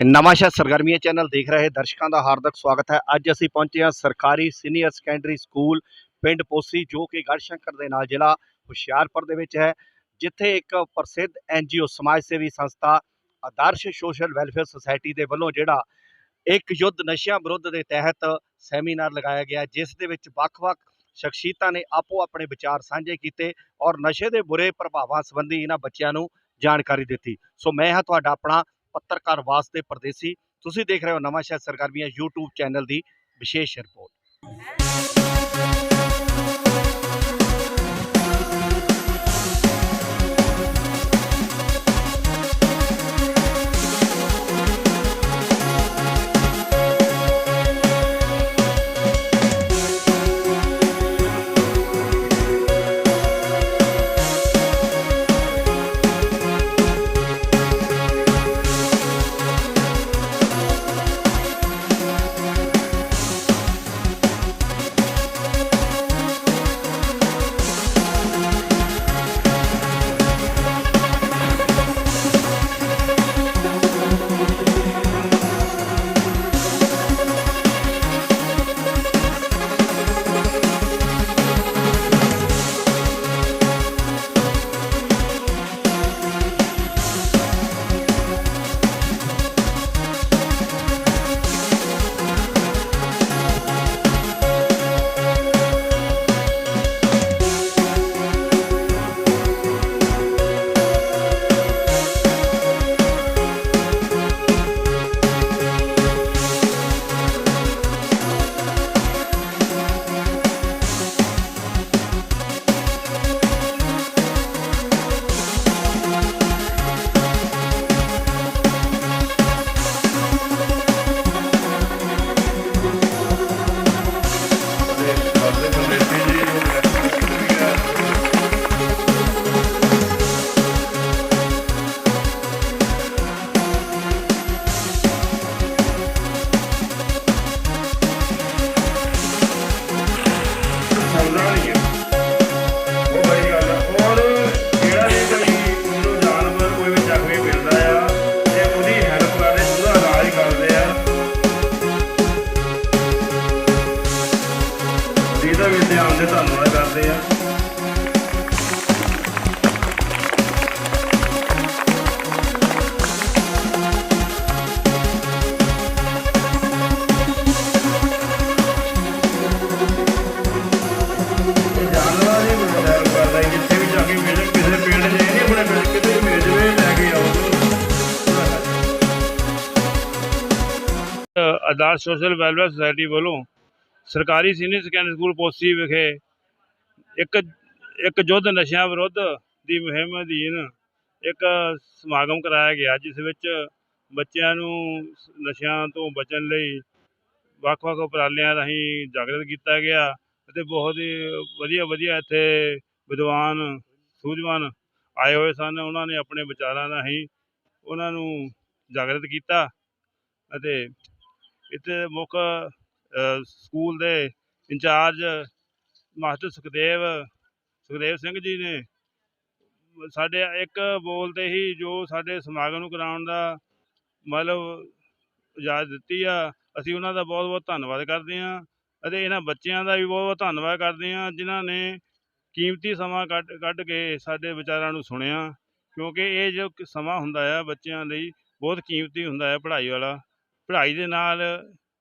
ਜੋਗੀ ਸਰਗਰਮੀਆਂ ਚੈਨਲ ਦੇਖ ਰਹੇ ਦਰਸ਼ਕਾਂ ਦਾ ਹਾਰਦਿਕ ਸਵਾਗਤ ਹੈ। ਅੱਜ ਅਸੀਂ ਪਹੁੰਚੇ ਹਾਂ ਸਰਕਾਰੀ ਸੀਨੀਅਰ ਸੈਕੰਡਰੀ ਸਕੂਲ ਪਿੰਡ ਪੋਸੀ, ਜੋ ਕਿ ਗੜਸ਼ੰਕਰ ਦੇ ਨਾਲ ਜ਼ਿਲ੍ਹਾ ਹੁਸ਼ਿਆਰਪੁਰ ਦੇ ਵਿੱਚ ਹੈ, ਜਿੱਥੇ ਇੱਕ ਪ੍ਰਸਿੱਧ ਐਨਜੀਓ ਸਮਾਜ ਸੇਵੀ ਸੰਸਥਾ, ਆਦਰਸ਼ ਸੋਸ਼ਲ ਵੈਲਫੇਅਰ ਸੁਸਾਇਟੀ ਦੇ ਵੱਲੋਂ ਜਿਹੜਾ ਇੱਕ ਯੁੱਧ ਨਸ਼ਿਆਂ ਵਿਰੁੱਧ ਦੇ ਤਹਿਤ ਸੈਮੀਨਾਰ ਲਗਾਇਆ ਗਿਆ, ਜਿਸ ਦੇ ਵਿੱਚ ਵੱਖ-ਵੱਖ ਸ਼ਖਸੀਅਤਾਂ ਨੇ ਆਪੋ ਆਪਣੇ ਵਿਚਾਰ ਸਾਂਝੇ ਕੀਤੇ ਔਰ ਨਸ਼ੇ ਦੇ ਬੁਰੇ ਪ੍ਰਭਾਵਾਂ ਸੰਬੰਧੀ ਇਹਨਾਂ ਬੱਚਿਆਂ ਨੂੰ ਜਾਣਕਾਰੀ ਦਿੱਤੀ। ਸੋ ਮੈਂ ਹਾਂ ਤੁਹਾਡਾ ਆਪਣਾ ਪੱਤਰਕਾਰ ਵਾਸਤੇ ਪਰਦੇਸੀ। ਤੁਸੀਂ ਦੇਖ ਰਹੇ ਹੋ ਨਵਾਂ ਸ਼ਹਿਰ ਸਰਗਰਮੀਆਂ YouTube ਚੈਨਲ ਦੀ ਵਿਸ਼ੇਸ਼ ਰਿਪੋਰਟ। ਆਦਰਸ਼ ਸੋਸ਼ਲ ਵੈਲਫੇਅਰ ਸੁਸਾਇਟੀ ਵੱਲੋਂ ਸਰਕਾਰੀ ਸੀਨੀਅਰ ਸੈਕੰਡਰੀ ਸਕੂਲ ਪੋਸੀ ਵਿਖੇ ਇੱਕ ਇੱਕ ਯੁੱਧ ਨਸ਼ਿਆਂ ਵਿਰੁੱਧ ਦੀ ਮੁਹਿੰਮ ਅਧੀਨ ਇੱਕ ਸਮਾਗਮ ਕਰਾਇਆ ਗਿਆ, ਜਿਸ ਵਿੱਚ ਬੱਚਿਆਂ ਨੂੰ ਨਸ਼ਿਆਂ ਤੋਂ ਬਚਣ ਲਈ ਵੱਖ-ਵੱਖ ਉਪਰਾਲਿਆਂ ਰਾਹੀਂ ਜਾਗਰਤ ਕੀਤਾ ਗਿਆ ਅਤੇ ਬਹੁਤ ਹੀ ਵਧੀਆ ਵਧੀਆ ਇੱਥੇ ਵਿਦਵਾਨ, ਸੂਝਵਾਨ ਆਏ ਹੋਏ ਸਨ। ਉਹਨਾਂ ਨੇ ਆਪਣੇ ਵਿਚਾਰਾਂ ਰਾਹੀਂ ਉਹਨਾਂ ਨੂੰ ਜਾਗਰਤ ਕੀਤਾ ਅਤੇ ਇੱਥੇ ਮੁੱਖ ਸਕੂਲ ਦੇ in charge master Sukhdev Sukhdev Singh ji ਨੇ ਸਾਡੇ ਇੱਕ ਬੋਲ ਤੇ ਹੀ ਜੋ ਸਾਡੇ ਸਮਾਗਮ ਨੂੰ ਕਰਾਉਣ ਦਾ ਮਤਲਬ ਇਜਾਜ਼ਤ ਦਿੱਤੀ ਆ, ਅਸੀਂ ਉਹਨਾਂ ਦਾ ਬਹੁਤ ਬਹੁਤ ਧੰਨਵਾਦ ਕਰਦੇ ਹਾਂ ਅਤੇ ਇਹਨਾਂ ਬੱਚਿਆਂ ਦਾ ਵੀ ਬਹੁਤ ਬਹੁਤ ਧੰਨਵਾਦ ਕਰਦੇ ਹਾਂ ਜਿਨ੍ਹਾਂ ਨੇ ਕੀਮਤੀ ਸਮਾਂ ਕੱਢ ਕੱਢ ਕੇ ਸਾਡੇ ਵਿਚਾਰਾਂ ਨੂੰ ਸੁਣਿਆ ਕਿਉਂਕਿ ਇਹ ਜੋ ਸਮਾਂ ਹੁੰਦਾ ਆ ਬੱਚਿਆਂ ਲਈ, ਬਹੁਤ ਕੀਮਤੀ ਹੁੰਦਾ ਹੈ ਪੜ੍ਹਾਈ ਵਾਲਾ। ਪੜ੍ਹਾਈ ਦੇ ਨਾਲ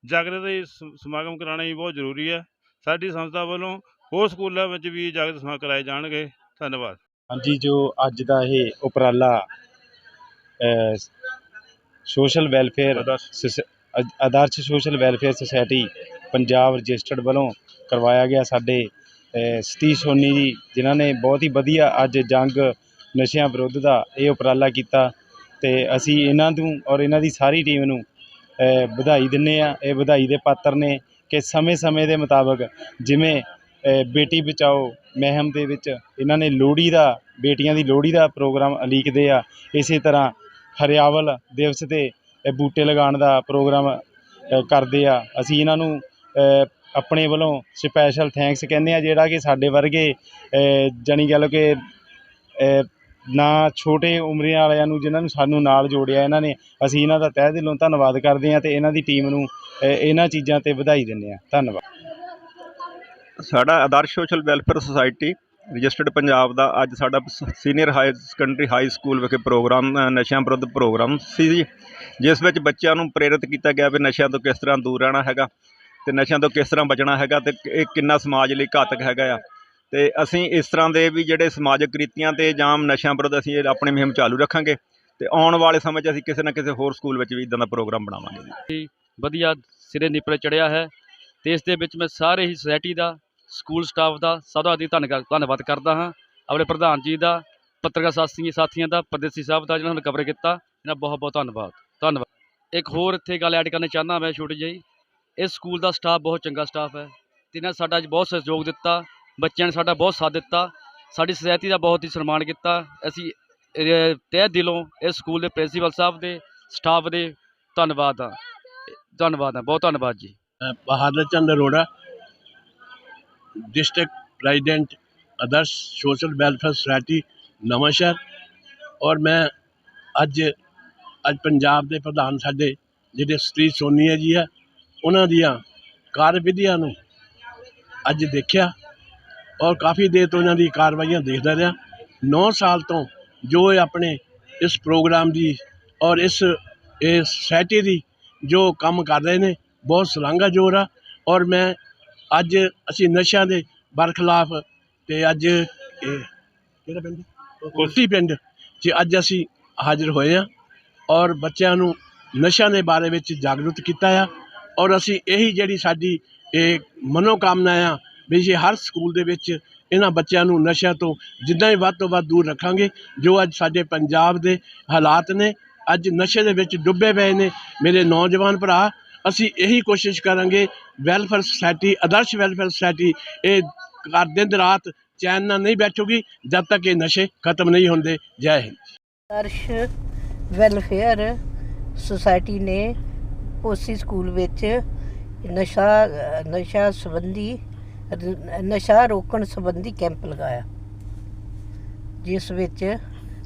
ਜਾਗਰਤ ਸਮਾਗਮ ਕਰਾਉਣਾ ਵੀ ਬਹੁਤ ਜ਼ਰੂਰੀ ਹੈ। ਸਾਡੀ ਸੰਸਥਾ ਵੱਲੋਂ ਹੋਰ ਸਕੂਲਾਂ ਵਿੱਚ ਵੀ ਜਾਗਰਤ ਸਮਾਗਮ ਕਰਾਏ ਜਾਣਗੇ। ਧੰਨਵਾਦ। ਹਾਂਜੀ ਜੋ ਅੱਜ ਦਾ ਇਹ ਉਪਰਾਲਾ social welfare Adarsh. Social welfare society Punjab registered ਵੱਲੋਂ ਕਰਵਾਇਆ ਗਿਆ ਸਾਡੇ ਸਤੀਸ਼ ਸੋਨੀ ਜੀ ਜਿਨ੍ਹਾਂ ਨੇ ਬਹੁਤ ਹੀ ਵਧੀਆ ਅੱਜ ਜੰਗ ਨਸ਼ਿਆਂ ਵਿਰੁੱਧ ਦਾ ਇਹ ਉਪਰਾਲਾ ਕੀਤਾ ਤੇ ਅਸੀਂ ਇਹਨਾਂ ਨੂੰ ਔਰ ਇਹਨਾਂ ਦੀ ਸਾਰੀ ਟੀਮ ਨੂੰ ਵਧਾਈ ਦਿੰਦੇ ਆ। ਇਹ ਵਧਾਈ ਦੇ ਪਾਤਰ ਨੇ ਕਿ ਸਮੇਂ-ਸਮੇਂ ਦੇ ਮੁਤਾਬਕ ਜਿਵੇਂ ਬੇਟੀ ਬਚਾਓ ਮਹਿਮ ਦੇ ਵਿੱਚ ਇਹਨਾਂ ਨੇ ਲੋਹੜੀ ਦਾ ਬੇਟੀਆਂ ਦੀ ਲੋਹੜੀ ਦਾ ਪ੍ਰੋਗਰਾਮ ਅਲੀਕਦੇ ਆ। ਇਸੇ ਤਰ੍ਹਾਂ ਹਰਿਆਵਲ ਦਿਵਸ ਤੇ ਬੂਟੇ ਲਗਾਉਣ ਦਾ ਪ੍ਰੋਗਰਾਮ ਕਰਦੇ ਆ। ਅਸੀਂ ਇਹਨਾਂ ਨੂੰ ਆਪਣੇ ਵੱਲੋਂ ਸਪੈਸ਼ਲ ਥੈਂਕਸ ਕਹਿੰਦੇ ਆ ਜਿਹੜਾ ਕਿ ਸਾਡੇ ਵਰਗੇ ਅ, ਜਾਣੀ ਕਹਿ ਲਓ ਕਿ ਨਾ ਛੋਟੇ ਉਮਰੀਆਂ ਵਾਲਿਆਂ ਨੂੰ, ਜਿਨ੍ਹਾਂ ਨੂੰ ਸਾਨੂੰ ਨਾਲ ਜੋੜਿਆ ਇਹਨਾਂ ਨੇ, ਅਸੀਂ ਇਹਨਾਂ ਦਾ ਤਹਿ ਦਿਲੋਂ ਧੰਨਵਾਦ ਕਰਦੇ ਹਾਂ ਤੇ ਇਹਨਾਂ ਦੀ ਟੀਮ ਨੂੰ ਇਹਨਾਂ ਚੀਜ਼ਾਂ ਤੇ ਵਧਾਈ ਦਿੰਦੇ ਹਾਂ। ਧੰਨਵਾਦ। ਸਾਡਾ Adarsh social welfare society, registered Punjab ਦਾ, ਅੱਜ ਸਾਡਾ senior high, secondary high school ਵਿਖੇ ਪ੍ਰੋਗਰਾਮ ਨਸ਼ਿਆਂ ਵਿਰੁੱਧ ਪ੍ਰੋਗਰਾਮ ਸੀ ਜੀ, ਜਿਸ ਵਿੱਚ ਬੱਚਿਆਂ ਨੂੰ ਪ੍ਰੇਰਿਤ ਕੀਤਾ ਗਿਆ ਵੀ ਨਸ਼ਿਆਂ ਤੋਂ ਕਿਸ ਤਰ੍ਹਾਂ ਦੂਰ ਰਹਿਣਾ ਹੈਗਾ ਤੇ ਨਸ਼ਿਆਂ ਤੋਂ ਕਿਸ ਤਰ੍ਹਾਂ ਬਚਣਾ ਹੈਗਾ ਤੇ ਇਹ ਕਿੰਨਾ ਸਮਾਜ ਲਈ ਘਾਤਕ ਹੈਗਾ ਆ। ਤੇ ਅਸੀਂ ਇਸ ਤਰ੍ਹਾਂ ਦੇ ਵੀ ਜਿਹੜੇ ਸਮਾਜਿਕ ਕ੍ਰਿਤੀਆਂ ਤੇ ਜਾਂ ਨਸ਼ਿਆਂ ਵਿਰੁੱਧ ਅਸੀਂ ਆਪਣੀ ਮੁਹਿੰਮ ਚਾਲੂ ਰੱਖਾਂਗੇ ਤੇ ਆਉਣ ਵਾਲੇ ਸਮੇਂ 'ਚ ਅਸੀਂ ਕਿਸੇ ਨਾ ਕਿਸੇ ਹੋਰ ਸਕੂਲ ਵਿੱਚ ਵੀ ਇਦਾਂ ਦਾ ਪ੍ਰੋਗਰਾਮ ਬਣਾਵਾਂਗੇ ਜੀ। ਵਧੀਆ ਸਿਰੇ ਨਿਪਰੇ ਚੜਿਆ ਹੈ ਤੇ ਇਸ ਦੇ ਵਿੱਚ ਮੈਂ ਸਾਰੇ ਹੀ ਸੋਸਾਇਟੀ ਦਾ ਸਕੂਲ ਸਟਾਫ ਦਾ ਸਦਾ ਦਾ ਦੀ ਧੰਨਵਾਦ ਕਰਦਾ ਹਾਂ। ਆਪਣੇ ਪ੍ਰਧਾਨ ਜੀ ਦਾ, ਪੱਤਰਕਾਰ ਸਾਥੀ, ਸਾਥੀਆਂ ਦਾ, ਪ੍ਰਦੇਸੀ ਸਾਹਿਬ ਦਾ ਜਿਹਨਾਂ ਨੇ ਕਵਰ ਕੀਤਾ, ਇਹਨਾਂ ਬਹੁਤ ਬਹੁਤ ਧੰਨਵਾਦ। ਧੰਨਵਾਦ। ਇੱਕ ਹੋਰ ਇੱਥੇ ਗੱਲ ਐਡ ਕਰਨੀ ਚਾਹੁੰਦਾ ਮੈਂ ਛੋਟੀ ਜਿਹੀ। ਇਸ ਸਕੂਲ ਦਾ ਸਟਾਫ ਬਹੁਤ ਚੰਗਾ ਸਟਾਫ ਹੈ ਤੇ ਇਹਨਾਂ ਸਾਡਾ ਅੱਜ ਬਹੁਤ ਸਹਿਯੋਗ ਦਿੱਤਾ। ਬੱਚਿਆਂ ਨੇ ਸਾਡਾ ਬਹੁਤ ਸਾਥ ਦਿੱਤਾ ਸਾਡੀ ਸੋਸਾਇਟੀ ਦਾ ਬਹੁਤ ਹੀ ਸਨਮਾਨ ਕੀਤਾ। ਅਸੀਂ ਤਹਿ ਦਿਲੋਂ ਇਸ ਸਕੂਲ ਦੇ ਪ੍ਰਿੰਸੀਪਲ ਸਾਹਿਬ ਦੇ ਸਟਾਫ ਦੇ ਧੰਨਵਾਦ ਹਾਂ। ਧੰਨਵਾਦ ਹਾਂ ਬਹੁਤ ਧੰਨਵਾਦ ਜੀ। ਅ, Bahadur Chand Arora district president Adarsh social welfare society Nawanshahr ਔਰ ਮੈਂ ਅੱਜ ਅੱਜ ਪੰਜਾਬ ਦੇ ਪ੍ਰਧਾਨ ਸਾਡੇ ਜਿਹੜੇ ਸ੍ਰੀ ਸੋਨੀਆ ਜੀ ਆ ਉਹਨਾਂ ਦੀਆਂ ਕਾਰਵਿਧੀਆਂ ਨੂੰ ਅੱਜ ਦੇਖਿਆ। ਔਰ ਕਾਫੀ ਦੇਰ ਤੋਂ ਇਹਨਾਂ ਦੀ ਕਾਰਵਾਈਆਂ ਦੇਖਦਾ ਰਿਹਾ। 9 ਸਾਲ ਤੋਂ ਜੋ ਇਹ ਆਪਣੇ ਇਸ ਪ੍ਰੋਗਰਾਮ ਦੀ ਔਰ ਇਸ, ਇਹ ਸੁਸਾਇਟੀ ਦੀ ਜੋ ਕੰਮ ਕਰ ਰਹੇ ਨੇ, ਬਹੁਤ ਸ਼ਲਾਘਾਯੋਗ ਆ। ਔਰ ਮੈਂ ਅੱਜ ਅਸੀਂ ਨਸ਼ਿਆਂ ਦੇ ਬਰਖਲਾਫ ਤੇ ਅੱਜ ਇਹ ਕਿਹੜਾ ਪਿੰਡ? ਕੋਟੀ ਪਿੰਡ 'ਚ ਅੱਜ ਅਸੀਂ ਹਾਜ਼ਰ ਹੋਏ ਆ ਔਰ ਬੱਚਿਆਂ ਨੂੰ ਨਸ਼ਿਆਂ ਦੇ ਬਾਰੇ ਵਿੱਚ ਜਾਗਰੂਕ ਕੀਤਾ ਆ। ਔਰ ਅਸੀਂ ਇਹੀ ਜਿਹੜੀ ਸਾਡੀ ਇਹ ਮਨੋਕਾਮਨਾ ਆ ਵੀ ਜੇ ਹਰ ਸਕੂਲ ਦੇ ਵਿੱਚ ਇਹਨਾਂ ਬੱਚਿਆਂ ਨੂੰ ਨਸ਼ਿਆਂ ਤੋਂ ਜਿੱਦਾਂ ਹੀ ਵੱਧ ਤੋਂ ਵੱਧ ਦੂਰ ਰੱਖਾਂਗੇ, ਜੋ ਅੱਜ ਸਾਡੇ ਪੰਜਾਬ ਦੇ ਹਾਲਾਤ ਨੇ, ਅੱਜ ਨਸ਼ੇ ਦੇ ਵਿੱਚ ਡੁੱਬੇ ਪਏ ਨੇ, ਮੇਰੇ ਨੌਜਵਾਨ ਭਰਾ, ਅਸੀਂ ਇਹੀ ਕੋਸ਼ਿਸ਼ ਕਰਾਂਗੇ welfare society Adarsh welfare society ਇਹ ਕਰ ਦਿਨ ਰਾਤ ਚੈਨ ਨਾਲ ਨਹੀਂ ਬੈਠੂਗੀ, ਜਦ ਤੱਕ ਇਹ ਨਸ਼ੇ ਖਤਮ ਨਹੀਂ ਹੁੰਦੇ। ਜੈ ਹਿੰਦ। ਆਦਰਸ਼ ਵੈਲਫੇਅਰ ਸੁਸਾਇਟੀ ਨੇ ਪੋਸੀ ਸਕੂਲ ਵਿੱਚ ਨਸ਼ਾ ਨਸ਼ਾ ਸੰਬੰਧੀ ਨਸ਼ਾ ਰੋਕਣ ਸੰਬੰਧੀ ਕੈਂਪ ਲਗਾਇਆ। ਜਿਸ ਵਿੱਚ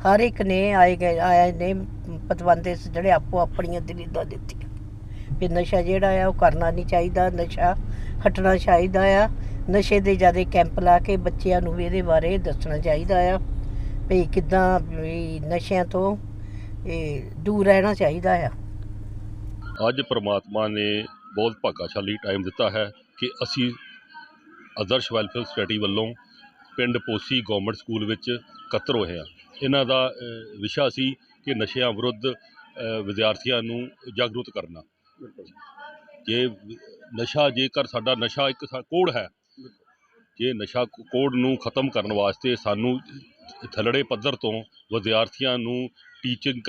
ਹਰ ਇੱਕ ਨੇ ਆਏ ਗਏ, ਆਏ ਨੇ ਪਤਵੰਤੇ ਜਿਹੜੇ ਆਪੋ ਆਪਣੀਆਂ ਦਲੀਲਾਂ ਦਿੱਤੀਆਂ। ਵੀ ਨਸ਼ਾ ਜਿਹੜਾ ਆ, ਉਹ ਕਰਨਾ ਨਹੀਂ ਚਾਹੀਦਾ, ਨਸ਼ਾ ਹਟਣਾ ਚਾਹੀਦਾ ਆ। ਨਸ਼ੇ ਦੇ ਜ਼ਿਆਦਾ ਕੈਂਪ ਲਾ ਕੇ ਬੱਚਿਆਂ ਨੂੰ ਵੀ ਇਹਦੇ ਬਾਰੇ ਦੱਸਣਾ ਚਾਹੀਦਾ ਆ। ਵੀ ਕਿੱਦਾਂ ਵੀ ਨਸ਼ਿਆਂ ਤੋਂ ਇਹ ਦੂਰ ਰਹਿਣਾ ਚਾਹੀਦਾ ਆ। ਅੱਜ ਪ੍ਰਮਾਤਮਾ ਨੇ ਬਹੁਤ ਭਾਗਾਸ਼ਾਲੀ ਟਾਈਮ ਦਿੱਤਾ ਹੈ ਕਿ ਅਸੀਂ ਆਦਰਸ਼ ਵੈਲਫੇਅਰ ਸੁਸਾਇਟੀ ਵੱਲੋਂ ਪਿੰਡ ਪੋਸੀ ਗਵਰਨਮੈਂਟ ਸਕੂਲ ਵਿੱਚ ਇਕੱਤਰ ਹੋਏ ਹਾਂ ਇਹਨਾਂ ਦਾ ਵਿਸ਼ਾ ਸੀ ਕਿ ਨਸ਼ਿਆਂ ਵਿਰੁੱਧ ਵਿਦਿਆਰਥੀਆਂ ਨੂੰ ਜਾਗਰੂਕ ਕਰਨਾ। ਜੇ ਨਸ਼ਾ, ਜੇਕਰ ਸਾਡਾ ਨਸ਼ਾ ਇੱਕ ਕੋੜ ਹੈ, ਜੇ ਨਸ਼ਾ ਕੋ- ਕੋਡ ਨੂੰ ਖਤਮ ਕਰਨ ਵਾਸਤੇ ਸਾਨੂੰ ਥੱਲੜੇ ਪੱਧਰ ਤੋਂ ਵਿਦਿਆਰਥੀਆਂ ਨੂੰ ਟੀਚਿੰਗ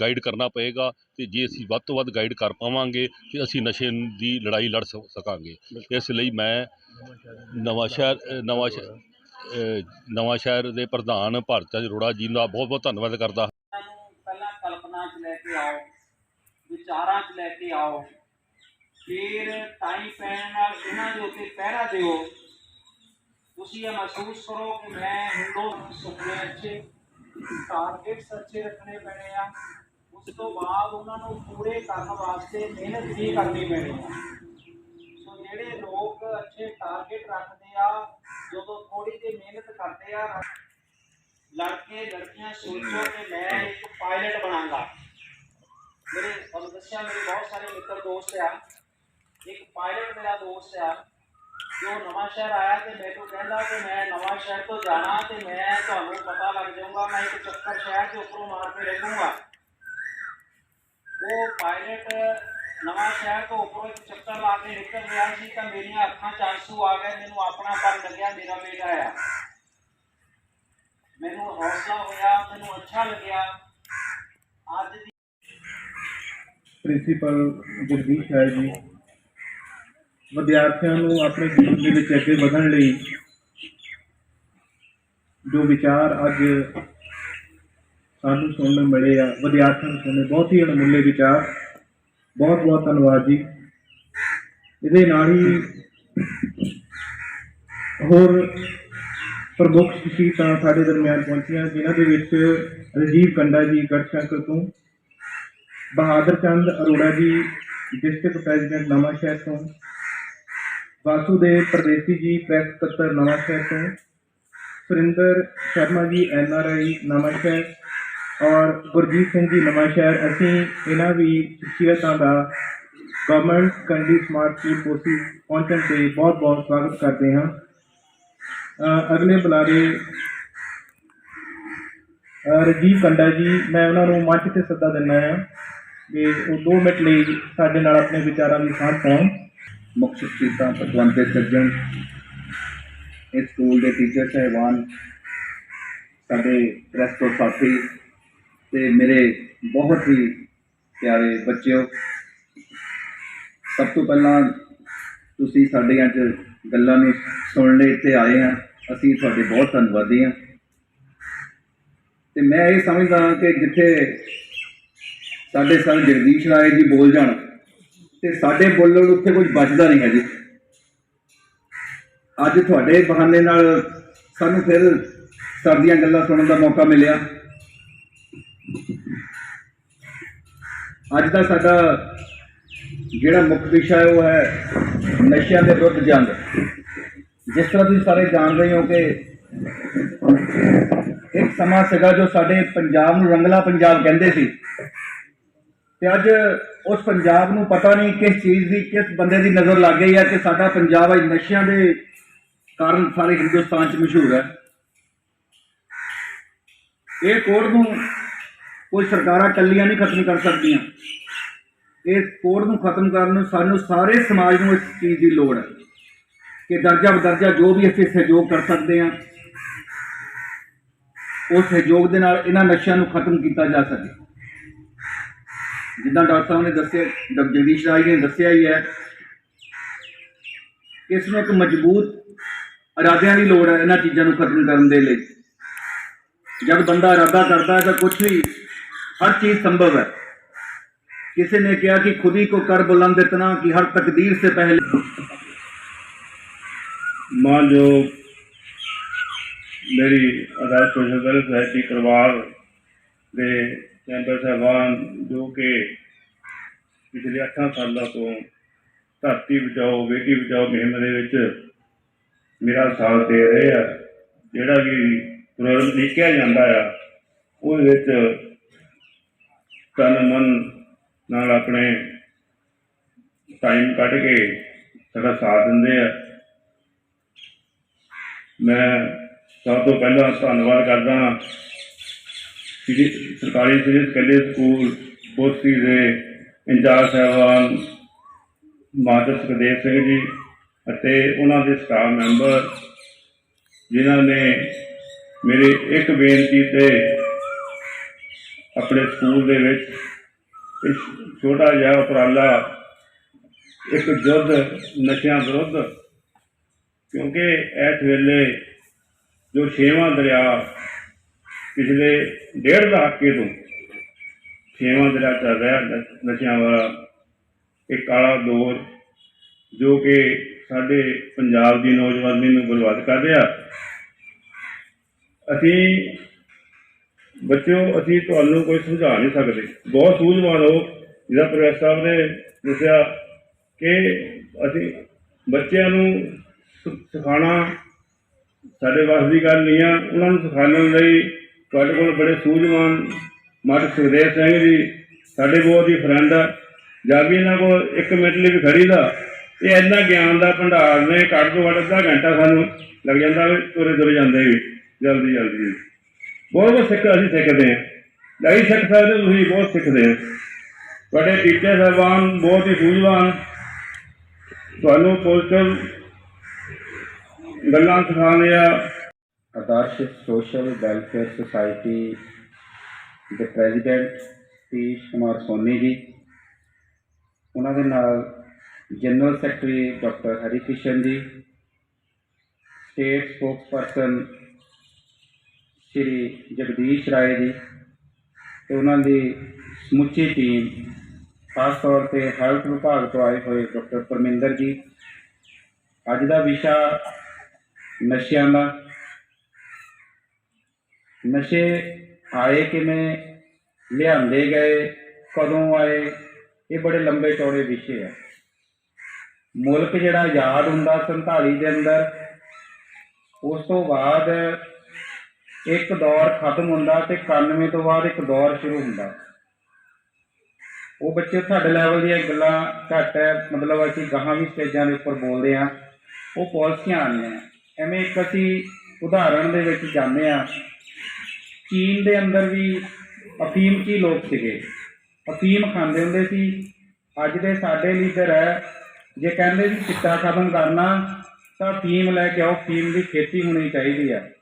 ਗਾਈਡ ਕਰਨਾ ਪਏਗਾ ਤੇ ਜੇ ਅਸੀਂ ਵੱਧ ਤੋਂ ਵੱਧ ਗਾਈਡ ਕਰ ਪਾਵਾਂਗੇ ਤੇ ਅਸੀਂ ਨਸ਼ੇ ਦੀ ਲੜਾਈ ਲੜ ਸ- ਸਕਾਂਗੇ। ਇਸ ਲਈ ਮੈਂ ਨਵਾਂ ਸ਼ਹਿਰ ਨਵਾਂ ਸ਼ਹਿਰ ਨਵਾਂ ਸ਼ਹਿਰ ਦੇ ਪ੍ਰਧਾਨ ਭਾਰਤ ਚੰਦ ਅਰੋੜਾ ਜੀ ਦਾ ਬਹੁਤ ਬਹੁਤ ਧੰਨਵਾਦ ਕਰਦਾ ਨੂੰ ਪਹਿਲਾਂ ਕਲਪਨਾ 'ਚ ਲੈ ਕੇ ਆਓ ਵਿਚਾਰਾਂ 'ਚ ਲੈ ਕੇ ਆਓ ਫਿਰ ਟਾਈਮ ਪੈਣ ਨਾਲ ਇਹਨਾਂ ਦੇ ਉੱਤੇ ਪਹਿਰਾ ਦਿਓ। ਤੁਸੀਂ ਇਹ ਮਹਿਸੂਸ ਕਰੋ ਕਿ ਮੈਂ ਹਿੰਦੂ ਸੁਪਨੇ ਅੱਛੇ ਟਾਰਗੇਟਸ ਅੱਛੇ ਰੱਖਣੇ ਪੈਣੇ ਆ। ਉਸ ਤੋਂ ਬਾਅਦ ਉਹਨਾਂ ਨੂੰ ਪੂਰੇ ਕਰਨ ਵਾਸਤੇ ਮਿਹਨਤ ਵੀ ਕਰਨੀ ਪੈਣੀ ਆ। ਸੋ ਜਿਹੜੇ ਲੋਕ ਅੱਛੇ ਟਾਰਗੇਟ ਰੱਖਦੇ ਆ, ਜਦੋਂ ਥੋੜੀ ਜਿਹੀ ਮਿਹਨਤ ਕਰਦੇ ਆ ਲੜਕੇ ਲੜਕੀਆਂ ਸੋਚੋ ਕਿ ਮੈਂ ਇੱਕ ਪਾਇਲਟ ਬਣਾਂਗਾ। ਮੇਰੇ, ਤੁਹਾਨੂੰ ਦੱਸਿਆ ਮੇਰੇ ਬਹੁਤ ਸਾਰੇ ਮਿੱਤਰ ਦੋਸਤ ਆ। ਇੱਕ ਪਾਇਲਟ ਮੇਰਾ ਦੋਸਤ ਆ। ਜੋ ਨਵਾਂ ਸ਼ਹਿਰ ਆਇਆ ਤੇ ਮੈਨੂੰ ਕਹਿੰਦਾ ਕਿ ਮੈਂ ਨਵਾਂ ਸ਼ਹਿਰ ਤੋਂ ਜਾਣਾ ਤੇ ਮੈਂ ਤੁਹਾਨੂੰ ਪਤਾ ਲੱਗ ਜਾਊਗਾ, ਮੈਂ ਇੱਕ ਚੱਕਰ ਸ਼ਹਿਰ ਦੇ ਉੱਪਰੋਂ ਮਾਰ ਕੇ ਲੱਗੂਗਾ ਉਹ ਪਾਇਲਟ ਨਵਾਂ ਸ਼ਹਿਰ ਤੋਂ ਉੱਪਰੋਂ ਇੱਕ ਚੱਕਰ ਲਾ ਕੇ ਨਿਕਲ ਰਿਹਾ ਸੀ ਤਾਂ ਮੇਰੀਆਂ ਅੱਖਾਂ 'ਚ ਆਂਸੂ ਆ ਗਏ, ਮੈਨੂੰ ਆਪਣਾ ਪਨ ਲੱਗਿਆ, ਮੇਰਾ ਬੇਟਾ ਆ ਮੈਨੂੰ ਹੌਸਲਾ ਹੋਇਆ, ਮੈਨੂੰ ਅੱਛਾ ਲੱਗਿਆ। ਅੱਜ ਦੀ ਪ੍ਰਿੰਸੀਪਲ ਜਗਦੀਸ਼ ਹੈ ਜੀ। ਵਿਦਿਆਰਥੀਆਂ ਨੂੰ ਆਪਣੇ ਜੀਵਨ ਦੇ ਵਿੱਚ ਅੱਗੇ ਵਧਣ ਲਈ ਜੋ ਵਿਚਾਰ ਅੱਜ ਸਾਨੂੰ ਸੁਣਨ ਨੂੰ ਮਿਲੇ ਆ, ਵਿਦਿਆਰਥੀਆਂ ਨੂੰ ਸੁਣਨੇ, ਬਹੁਤ ਹੀ ਅਣਮੁੱਲੇ ਵਿਚਾਰ। ਬਹੁਤ ਬਹੁਤ ਧੰਨਵਾਦ ਜੀ। ਇਹਦੇ ਨਾਲ ਹੀ ਹੋਰ ਪ੍ਰਮੁੱਖ ਸ਼ਖਸੀਅਤਾਂ ਸਾਡੇ ਦਰਮਿਆਨ ਪਹੁੰਚੀਆਂ, ਜਿਨ੍ਹਾਂ ਦੇ ਵਿੱਚ ਰਜੀਵ ਕੰਡਾ ਜੀ, ਗੜਸ਼ੰਕਰ ਤੋਂ, ਬਹਾਦਰ ਚੰਦ ਅਰੋੜਾ ਜੀ, ਡਿਸਟ੍ਰਿਕਟ ਪ੍ਰੈਜ਼ੀਡੈਂਟ ਨਵਾਂਸ਼ਹਿਰ ਤੋਂ ਵਾਸੂਦੇਵ ਪਰਦੇਸੀ ਜੀ ਪ੍ਰੈਸ ਸਕੱਤਰ ਨਵਾਂਸ਼ਹਿਰ ਤੋਂ Surinder Sharma ji N R I Nawanshahr ਔਰ ਗੁਰਜੀਤ ਸਿੰਘ ਜੀ ਨਵਾਂਸ਼ਹਿਰ ਅਸੀਂ ਇਹਨਾਂ ਵੀ ਸ਼ਖਸੀਅਤਾਂ ਦਾ ਗਵਰਨਮੈਂਟ ਕੰਡੀ ਸਮਾਰਟ ਸਕੂਲ ਕੋਸੀ ਪਹੁੰਚਣ ਤੇ ਬਹੁਤ ਬਹੁਤ ਸਵਾਗਤ ਕਰਦੇ ਹਾਂ। ਅਗਲੇ ਬੁਲਾਰੇ ਅ, ਰਜੀਵ ਕੰਡਾ ਜੀ ਮੈਂ ਉਹਨਾਂ ਨੂੰ ਮੰਚ ਤੇ ਸੱਦਾ ਦਿੰਦਾ ਹਾਂ ਕਿ ਉਹ 2 ਮਿੰਟ ਲਈ ਸਾਡੇ ਨਾਲ ਆਪਣੇ ਵਿਚਾਰਾਂ ਦੀ ਸਾਂਝ ਪਾਉਣ। ਮੁੱਖ ਸ਼ਖਸੀਅਤਾਂ ਪਤਵੰਤੇ ਸੱਜਣ। ਇਸ ਸਕੂਲ ਦੇ ਟੀਚਰ ਸਹਿਬਾਨ, ਸਾਡੇ ਪ੍ਰੈਸ ਤੋਂ ਸਾਥੀ ਤੇ ਮੇਰੇ ਬਹੁਤ ਹੀ ਪਿਆਰੇ ਬੱਚਿਓ, ਸਭ ਤੋਂ ਪਹਿਲਾਂ ਤੁਸੀਂ ਸਾਡੀਆਂ ਚ ਗੱਲਾਂ ਨੂੰ ਸੁਣਨ ਲਈ ਇੱਥੇ ਆਏ ਆ ਅਸੀਂ ਤੁਹਾਡੇ ਬਹੁਤ ਧੰਨਵਾਦੀ ਹਾਂ। ਤੇ ਮੈਂ ਇਹ ਸਮਝਦਾ ਹਾਂ ਕਿ ਜਿੱਥੇ ਸਾਡੇ ਸਰ ਜਗਦੀਸ਼ ਰਾਏ ਜੀ ਬੋਲ ਜਾਣ ਤੇ ਸਾਡੇ ਬੋਲਣ ਉੱਥੇ ਕੁਝ ਬਚਦਾ ਨਹੀਂ ਹੈ ਜੀ। ਅੱਜ ਤੁਹਾਡੇ ਬਹਾਨੇ ਨਾਲ ਸਾਨੂੰ ਫਿਰ ਸਰਦੀਆਂ ਗੱਲਾਂ ਸੁਣਨ ਦਾ ਮੌਕਾ ਮਿਲਿਆ। ਅੱਜ ਦਾ ਸਾਡਾ ਜਿਹੜਾ ਮੁੱਖ ਵਿਸ਼ਾ ਹੈ, ਉਹ ਹੈ ਨਸ਼ਿਆਂ ਦੇ ਵਿਰੁੱਧ ਜੰਗ। ਜਿਸ ਤਰ੍ਹਾਂ ਤੁਸੀਂ ਸਾਰੇ ਜਾਣਦੇ ਹੋ ਕਿ ਇੱਕ ਸਮਾਂ ਸੀਗਾ ਜੋ ਸਾਡੇ ਪੰਜਾਬ ਨੂੰ ਰੰਗਲਾ ਪੰਜਾਬ ਕਹਿੰਦੇ ਸੀ। ਤੇ ਅੱਜ ਉਸ ਪੰਜਾਬ ਨੂੰ ਪਤਾ ਨਹੀਂ ਕਿਸ ਚੀਜ਼ ਦੀ, ਕਿਸ ਬੰਦੇ ਦੀ ਨਜ਼ਰ ਲੱਗ ਗਈ ਹੈ ਕਿ ਸਾਡਾ ਪੰਜਾਬ ਅੱਜ ਨਸ਼ਿਆਂ ਦੇ ਕਾਰਨ ਸਾਰੇ ਹਿੰਦੁਸਤਾਨ 'ਚ ਮਸ਼ਹੂਰ ਹੈ। ਇਹ ਕੋਡ ਨੂੰ ਕੋਈ ਸਰਕਾਰਾਂ ਇਕੱਲੀਆਂ ਨਹੀਂ ਖਤਮ ਕਰ ਸਕਦੀਆਂ। ਇਸ ਕੋਡ ਨੂੰ ਖਤਮ ਕਰਨ ਨੂੰ ਸਾਨੂੰ ਸਾਰੇ ਸਮਾਜ ਨੂੰ ਇਸ ਚੀਜ਼ ਦੀ ਲੋੜ ਹੈ ਕਿ ਦਰਜਾ ਬਦਰਜਾ ਜੋ ਵੀ ਅਸੀਂ ਸਹਿਯੋਗ ਕਰ ਸਕਦੇ ਹਾਂ, ਉਸ ਸਹਿਯੋਗ ਦੇ ਨਾਲ ਇਹਨਾਂ ਨਸ਼ਿਆਂ ਨੂੰ ਖਤਮ ਕੀਤਾ ਜਾ ਸਕੇ। ਜਿੱਦਾਂ ਡਾਕਟਰ ਸਾਹਿਬ ਨੇ ਦੱਸਿਆ, ਡਾਕਟਰ ਜਗਦੀਸ਼ ਰਾਜ ਨੇ ਦੱਸਿਆ ਹੀ ਹੈ, ਇਸ ਨੂੰ ਇੱਕ ਮਜ਼ਬੂਤ ਇਰਾਦਿਆਂ ਦੀ ਲੋੜ ਹੈ, ਇਹਨਾਂ ਚੀਜ਼ਾਂ ਨੂੰ ਖਤਮ ਕਰਨ ਦੇ ਲਈ। ਜਦ ਬੰਦਾ ਇਰਾਦਾ ਕਰਦਾ ਹੈ ਤਾਂ ਕੁਝ ਵੀ, ਹਰ ਚੀਜ਼ ਸੰਭਵ ਹੈ। ਕਿਸੇ ਨੇ ਕਿਹਾ ਕਿ ਖੁਦੀ ਕੋ ਕਰ ਬੁਲੰਦ ਇਤਨਾ ਕਿ ਹਰ ਤਕਦੀਰ ਸੇ ਪਹਿਲੇ। ਮਾਂ, ਜੋ ਮੇਰੀ ਅਦਾਇਤ ਸੋਸ਼ਲ ਵੈਲਫੇਅਰ ਸੋਸਾਇਟੀ ਕਰਵਾਲ ਦੇ ਮੈਂਬਰ ਸਾਹਿਬਾਨ, ਜੋ ਕਿ ਪਿਛਲੇ 8 ਸਾਲਾਂ ਤੋਂ ਧਰਤੀ ਬਚਾਓ ਬੇਟੀ ਬਚਾਓ ਮੁਹਿੰਮ ਦੇ ਵਿੱਚ ਮੇਰਾ ਸਾਥ ਦੇ ਰਹੇ ਆ, ਜਿਹੜਾ ਵੀ ਪ੍ਰੋਗਰਾਮ ਲਿਖਿਆ ਜਾਂਦਾ ਆ, ਉਹਦੇ ਵਿੱਚ ਤਨ ਮਨ ਨਾਲ ਆਪਣੇ ਟਾਈਮ ਕੱਢ ਕੇ ਸਾਡਾ ਸਾਥ ਦਿੰਦੇ ਆ। ਮੈਂ ਸਭ ਤੋਂ ਪਹਿਲਾਂ ਧੰਨਵਾਦ ਕਰਦਾ ਹਾਂ ਸ੍ਰੀ ਸਰਕਾਰੀ ਸੀਨੀਅਰ ਸੈਕੰਡਰੀ ਸਕੂਲ ਬੋਸੀ ਦੇ ਇੰਚਾਰਜ ਸਾਹਿਬਾਨ ਮਾਸਟਰ ਸੁਖਦੇਵ ਸਿੰਘ ਜੀ ਅਤੇ ਉਹਨਾਂ ਦੇ ਸਟਾਫ ਮੈਂਬਰ ਜਿਨ੍ਹਾਂ ਨੇ ਮੇਰੀ ਇੱਕ ਬੇਨਤੀ ਤੇ ਆਪਣੇ ਸਕੂਲ ਦੇ ਵਿੱਚ ਇਸ ਛੋਟਾ ਜਿਹਾ ਉਪਰਾਲਾ, ਇੱਕ ਯੁੱਧ ਨਸ਼ਿਆਂ ਵਿਰੁੱਧ, ਕਿਉਂਕਿ ਇਸ ਵੇਲੇ ਜੋ ਛੇਵਾਂ ਦਰਿਆ ਪਿਛਲੇ ਡੇਢ ਦਹਾਕੇ ਤੋਂ ਛੇਵਾਂ ਜਿਹੜਾ ਚੱਲ ਰਿਹਾ ਨਸ਼ਿਆਂ ਵਾਲਾ, ਇਹ ਕਾਲਾ ਦੌਰ ਜੋ ਕਿ ਸਾਡੇ ਪੰਜਾਬ ਦੀ ਨੌਜਵਾਨੀ ਨੂੰ ਬਰਬਾਦ ਕਰ ਰਿਹਾ। ਅਸੀਂ, ਬੱਚਿਓ, ਅਸੀਂ ਤੁਹਾਨੂੰ ਕੋਈ ਸਮਝਾ ਨਹੀਂ ਸਕਦੇ। ਬਹੁਤ ਸੂਝਵਾਨ ਹੋ ਜਿਹਦਾ ਪ੍ਰੋਫੈਸਰ ਸਾਹਿਬ ਨੇ ਦੱਸਿਆ ਕਿ ਅਸੀਂ ਬੱਚਿਆਂ ਨੂੰ ਸ- ਸਿਖਾਉਣਾ ਸਾਡੇ ਵੱਸ ਦੀ ਗੱਲ ਨਹੀਂ ਆ, ਉਹਨਾਂ ਨੂੰ ਸਿਖਾਉਣ ਲਈ ਤੁਹਾਡੇ ਕੋਲ ਬੜੇ ਸੂਝਵਾਨ ਮਾਸਟਰ ਸੁਖਦੇਵ ਸਿੰਘ ਜੀ, ਸਾਡੇ ਬਹੁਤ ਹੀ ਫਰੈਂਡ ਆ। ਜਾਂ ਵੀ ਇਹਨਾਂ ਕੋਲ ਇੱਕ ਮਿੰਟ ਲਈ ਵੀ ਖੜੀਦਾ ਇਹ ਇੰਨਾ ਗਿਆਨ ਦਾ ਭੰਡਾਰ ਨੇ, ਘੱਟ ਤੋਂ ਘੱਟ ਅੱਧਾ ਘੰਟਾ ਸਾਨੂੰ ਲੱਗ ਜਾਂਦਾ ਵੀ ਤੁਰੇ ਤੁਰੇ ਜਾਂਦੇ ਵੀ, ਜਲਦੀ ਜਲਦੀ ਬਹੁਤ ਕੁਝ ਸਿੱਖ ਅਸੀਂ ਸਿੱਖਦੇ ਹਾਂ। ਨਹੀਂ ਸਿੱਖ ਸਕਦੇ ਤੁਸੀਂ, ਬਹੁਤ ਸਿੱਖਦੇ ਹੋ। ਤੁਹਾਡੇ ਟੀਚਰ ਸਾਹਿਬਾਨ ਬਹੁਤ ਹੀ ਸੂਝਵਾਨ। ਤੁਹਾਨੂੰ ਪੋਜ਼ਿਟਿਵ ਗੱਲਾਂ ਸਿਖਾਉਂਦੇ ਆ। ਆਦਰਸ਼ ਸੋਸ਼ਲ ਵੈਲਫੇਅਰ ਸੁਸਾਇਟੀ ਦੇ ਪ੍ਰੈਜ਼ੀਡੈਂਟ ਸਤੀਸ਼ ਕੁਮਾਰ ਸੋਨੀ ਜੀ, ਉਹਨਾਂ ਦੇ ਨਾਲ general secretary doctor Hari Krishan ji, state spokesperson Shri Jagdish Rai ji ਤੇ ਉਹਨਾਂ ਦੀ ਸਮੁੱਚੀ ਟੀਮ, ਖਾਸ ਤੌਰ ਤੇ ਹੈਲਥ ਵਿਭਾਗ ਤੋਂ ਆਏ ਹੋਏ ਡਾਕਟਰ ਪਰਮਿੰਦਰ ਜੀ। ਅੱਜ ਦਾ ਵਿਸ਼ਾ ਨਸ਼ਿਆਂ ਦਾ ਨਸ਼ੇ ਆਏ ਕਿਵੇਂ, ਲਿਆਂਦੇ ਗਏ, ਕਦੋਂ ਆਏ, ਇਹ ਬੜੇ ਲੰਬੇ ਚੌੜੇ ਵਿਸ਼ੇ ਆ। ਮੁਲਕ ਜਿਹੜਾ ਆਜ਼ਾਦ ਹੁੰਦਾ 47 ਦੇ ਅੰਦਰ, ਉਸ ਤੋਂ ਬਾਅਦ ਇੱਕ ਦੌਰ ਖਤਮ ਹੁੰਦਾ ਤੇ 91 ਤੋਂ ਬਾਅਦ ਇੱਕ ਦੌਰ ਸ਼ੁਰੂ ਹੁੰਦਾ। ਉਹ ਬੱਚੇ ਸਾਡੇ ਲੈਵਲ ਦੀਆਂ ਗੱਲਾਂ ਘੱਟ ਹੈ, ਮਤਲਬ ਅਸੀਂ ਗਾਹਾਂ ਵੀ ਸਟੇਜਾਂ ਦੇ ਉੱਪਰ ਬੋਲਦੇ ਆ ਉਹ ਪਾਲਿਸੀਆਂ ਆਉਂਦੀਆਂ ਐਵੇਂ ਇੱਕ ਅਸੀਂ ਉਦਾਹਰਣ ਦੇ ਵਿੱਚ ਜਾਂਦੇ ਆ ਚੀਨ ਦੇ ਅੰਦਰ ਵੀ ਅਫੀਮ ਕੀ ਲੋਕ ਸੀਗੇ? ਅਫੀਮ ਖਾਂਦੇ ਹੁੰਦੇ ਸੀ। ਅੱਜ ਦੇ ਸਾਡੇ ਲੀਡਰ ਹੈ। ਜੇ ਕਹਿੰਦੇ ਵੀ ਚਿੱਟਾ ਖਤਮ ਕਰਨਾ, ਤਾਂ ਅਫੀਮ ਲੈ ਕੇ ਆਓ। ਅਫੀਮ ਦੀ ਖੇਤੀ ਹੋਣੀ ਚਾਹੀਦੀ ਹੈ।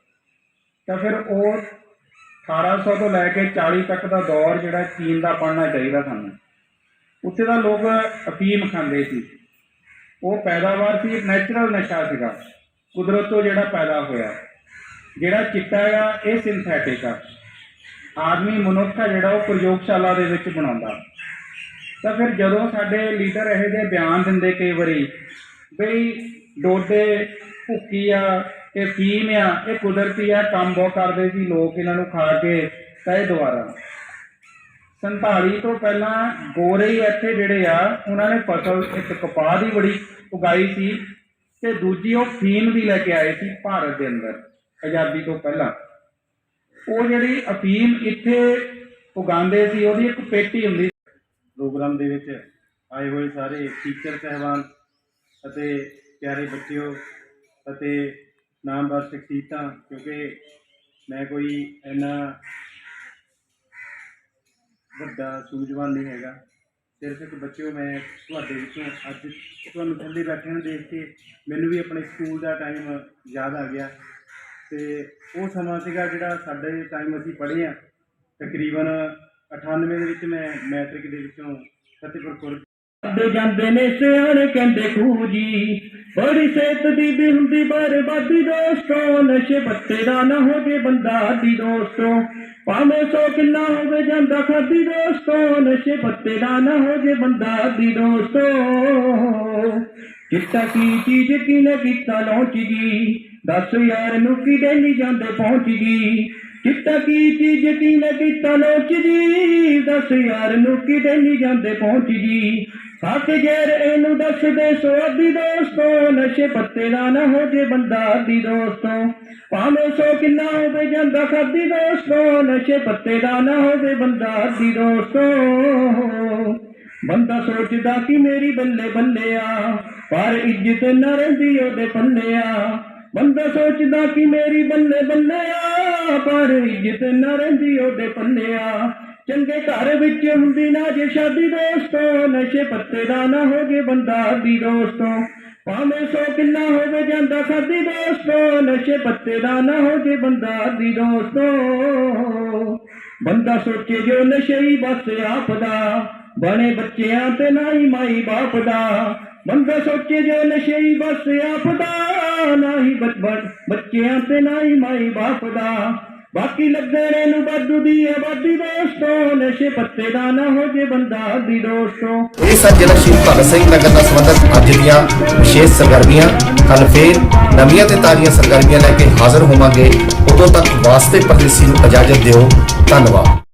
ਤਾਂ ਫਿਰ ਉਹ 1800 ਤੋਂ ਲੈ ਕੇ 40 ਤੱਕ ਦਾ ਦੌਰ ਜਿਹੜਾ ਚੀਨ ਦਾ ਪੜਨਾ ਚਾਹੀਦਾ ਸਾਨੂੰ। ਉੱਥੇ ਦਾ ਲੋਕ ਅਫੀਮ ਖਾਂਦੇ ਸੀ। ਉਹ ਪੈਦਾਵਾਰ ਸੀ ਨੈਚੁਰਲ ਨਸ਼ਾ ਸੀਗਾ। ਕੁਦਰਤ ਤੋਂ ਜਿਹੜਾ ਪੈਦਾ ਹੋਇਆ। ਜਿਹੜਾ ਚਿੱਟਾ ਆ ਇਹ ਸਿੰਥੈਟਿਕ ਆ। ਆਦਮੀ ਮਨੁੱਖ ਆ ਜਿਹੜਾ ਉਹ ਪ੍ਰਯੋਗਸ਼ਾਲਾ ਦੇ ਵਿੱਚ ਬਣਾਉਂਦਾ। ਤਾਂ ਫਿਰ ਜਦੋਂ ਸਾਡੇ ਲੀਡਰ ਇਹੋ ਜਿਹੇ ਬਿਆਨ ਦਿੰਦੇ ਕਈ ਵਾਰੀ, ਬਈ ਡੋਡੇ ਭੁੱਕੀ ਆ, ਇਹ ਫੀਮ ਆ, ਇਹ ਕੁਦਰਤੀ ਆ, ਕੰਮ ਬਹੁਤ ਕਰਦੇ ਸੀ, ਲੋਕ ਇਹਨਾਂ ਨੂੰ ਖਾ ਕੇ ਤਾਂ ਇਹ ਦੁਬਾਰਾ। 47 ਤੋਂ ਪਹਿਲਾਂ ਗੋਰੇ ਹੀ ਇੱਥੇ ਜਿਹੜੇ ਆ, ਉਹਨਾਂ ਨੇ ਫਸਲ ਇੱਕ ਕਪਾਹ ਦੀ ਬੜੀ ਉਗਾਈ ਸੀ ਤੇ ਦੂਜੀ ਉਹ ਫੀਮ ਦੀ ਲੈ ਕੇ ਆਏ ਸੀ ਭਾਰਤ ਦੇ ਅੰਦਰ। ਆਜ਼ਾਦੀ ਤੋਂ ਪਹਿਲਾਂ। ਉਹ ਜਿਹੜੀ ਅਫੀਮ ਇੱਥੇ ਉਗਾਉਂਦੇ ਸੀ, ਉਹਦੀ ਇੱਕ ਪੇਟੀ ਹੁੰਦੀ ਪ੍ਰੋਗਰਾਮ ਦੇ ਵਿੱਚ ਆਏ ਹੋਏ ਸਾਰੇ ਟੀਚਰ, ਸਹਿਬਾਨ ਅਤੇ ਪਿਆਰੇ ਬੱਚਿਓ ਅਤੇ ਨਾਮਵਰ ਸ਼ਖਸੀਅਤਾਂ, ਕਿਉਂਕਿ ਮੈਂ ਕੋਈ ਇੰਨਾ ਵੱਡਾ ਸੂਝਵਾਨ ਨਹੀਂ ਹੈਗਾ। ਸਿਰਫ ਇੱਕ ਬੱਚਿਓ, ਮੈਂ ਤੁਹਾਡੇ ਵਿੱਚੋਂ ਅੱਜ ਤੁਹਾਨੂੰ ਥੱਲੇ ਬੈਠੇ ਨੂੰ ਦੇਖ ਕੇ ਮੈਨੂੰ ਵੀ ਆਪਣੇ ਸਕੂਲ ਦਾ ਟਾਈਮ ਯਾਦ ਆ ਗਿਆ। ਤੇ ਉਹ ਸਮਾਂ ਸੀਗਾ ਜਿਹੜਾ ਸਾਡੇ ਟਾਈਮ ਅਸੀਂ ਪੜ੍ਹੇ ਆ ਤਕਰੀਬਨ 98 ਦੇ ਵਿੱਚ ਮੈਂ ਮੈਟ੍ਰਿਕ ਦੇ ਵਿੱਚੋਂ ਫਤਿਹਪੁਰ ਅੱਡੇ ਜਾਂਦੇ ਨੇ ਸਿਆਣੇ ਕਹਿੰਦੇ ਖੂਜੀ, ਬੜੀ ਸਿਹਤ ਦੀ ਵੀ ਹੁੰਦੀ, ਬਰਬਾਦੀ ਦੋਸਤੋ ਨਸ਼ੇ ਪੱਤੇ ਦਾ ਨਾ ਹੋਵੇ ਬੰਦਾ ਆਦੀ ਦੋਸਤੋ। ਭਾਵੇਂ ਸੋ ਕਿੰਨਾ ਹੋਵੇ ਜਾਂਦਾ ਖਾਦੀ ਦੋਸਤੋ ਨਸ਼ੇ ਪੱਤੇ ਦਾ ਨਾ ਹੋਵੇ ਬੰਦਾ ਆਦੀ ਦੋਸਤੋ। ਚਿੱਟਾ ਕੀ ਚੀਜ਼ ਕਿਨੇ ਕੀਤਾ ਲੌਂਚ ਗਈ ਦਸ ਯਾਰ ਨੂੰ ਕੀ ਡੇਲੀ ਜਾਂਦੇ ਪਹੁੰਚ ਗਈ। ਚਿੱਟਾ ਕੀ ਚੀਜ਼ ਕਿਨੇ ਕੀਤਾ ਲੌਂਚ ਜੀ? ਦਸ ਯਾਰ ਨੂੰ ਕੀ ਡੇਲੀ ਜਾਂਦੇ ਪਹੁੰਚ ਗਈ। ਸੱਤ ਜੇਰ ਇਹਨੂੰ ਦੱਸਦੇ ਸੋ ਅੱਧੀ ਦੋਸਤੋ। ਨਸ਼ੇ ਪੱਤੇ ਦਾ ਨਾ ਹੋ ਜੇ ਬੰਦਾ ਅੱਧੀ ਦੋਸਤੋ। ਭਾਵੇਂ ਸੋ ਕਿੰਨਾ ਹੋਵੇ ਜਾਂਦਾ ਖਾਦੀ ਦੋਸਤੋ। ਨਸ਼ੇ ਪੱਤੇ ਦਾ ਨਾ ਹੋਵੇ ਬੰਦਾ ਅੱਧੀ ਦੋਸਤੋ। ਬੰਦਾ ਸੋਚਦਾ ਕਿ ਮੇਰੀ ਬੱਲੇ ਬੱਲੇ ਆ, ਪਰ ਇੱਜ਼ਤ ਨਾ ਰਹਿੰਦੀ ਉਹਦੇ ਪੱਲੇ ਆ। ਬੰਦਾ ਸੋਚਦਾ ਕਿ ਮੇਰੀ ਬੱਲੇ ਬੱਲੇ ਆ, ਪਰ ਇੱਜ਼ਤ ਨਾ ਰਹਿੰਦੀ ਉਹਦੇ ਪੱਲੇ ਆ। ਚੰਗੇ ਘਰ ਵਿੱਚ ਹੁੰਦੀ ਨਾ ਜੇ ਸ਼ਾਦੀ ਦੋਸਤੋ, ਨਸ਼ੇ ਪੱਤੇ ਦਾ ਨਾ ਹੋ ਜੇ ਬੰਦਾ ਦੀ ਦੋਸਤੋ। ਭਾਵੇਂ ਸੋ ਕਿੰਨਾ ਹੋਵੇ ਜਾਂਦਾ ਖਾਦੀ ਦੋਸਤੋ, ਨਸ਼ੇ ਪੱਤੇ ਦਾ ਨਾ ਹੋ ਜੇ ਬੰਦਾ ਦੀ ਦੋਸਤੋ। ਬੰਦਾ ਸੋਚੇ ਜੋ ਨਸ਼ਈ ਬਸ ਆਪ ਦਾ, ਬਣੇ ਬੱਚਿਆਂ ਤੇ ਨਾ ਹੀ ਮਾਈ ਬਾਪ ਦਾ। ਬੰਦਾ ਸੋਚੇ ਜੋ ਨਸ਼ਈ ਬਸ ਆਪ ਦਾ ਨਾ ਹੀ ਬੱਚ- ਬੱਚਿਆਂ ਤੇ ਨਾ ਮਾਈ ਬਾਪ ਦਾ। ਬਾਕੀ ਲੱਗਣੇ ਨੂੰ ਵਾਧੂ ਦੀ ਆਬਾਦੀ ਦੋਸਤੋ, ਨਸ਼ੇ ਪੱਤੇ ਦਾ ਨਾ ਹੋ ਜੇ ਬੰਦਾ ਦੀ ਦੋਸਤੋ। ਇਹ ਸਨ ਜ਼ਿਲ੍ਹਾ ਸ਼ਹੀਦ ਭਗਤ ਸਿੰਘ ਨਗਰ ਨਾਲ ਸੰਬੰਧਿਤ ਅੱਜ ਦੀਆਂ ਵਿਸ਼ੇਸ਼ ਸਰਗਰਮੀਆਂ ਕੱਲ ਫੇਰ ਨਵੀਆਂ ਤੇ ਤਾਜ਼ੀਆਂ ਸਰਗਰਮੀਆਂ ਲੈ ਕੇ ਹਾਜ਼ਰ ਹੋਵਾਂਗੇ। ਉਦੋਂ ਤੱਕ ਵਾਸਤੇ ਪਰਦੇਸੀ ਨੂੰ ਇਜਾਜ਼ਤ ਦਿਓ। ਧੰਨਵਾਦ।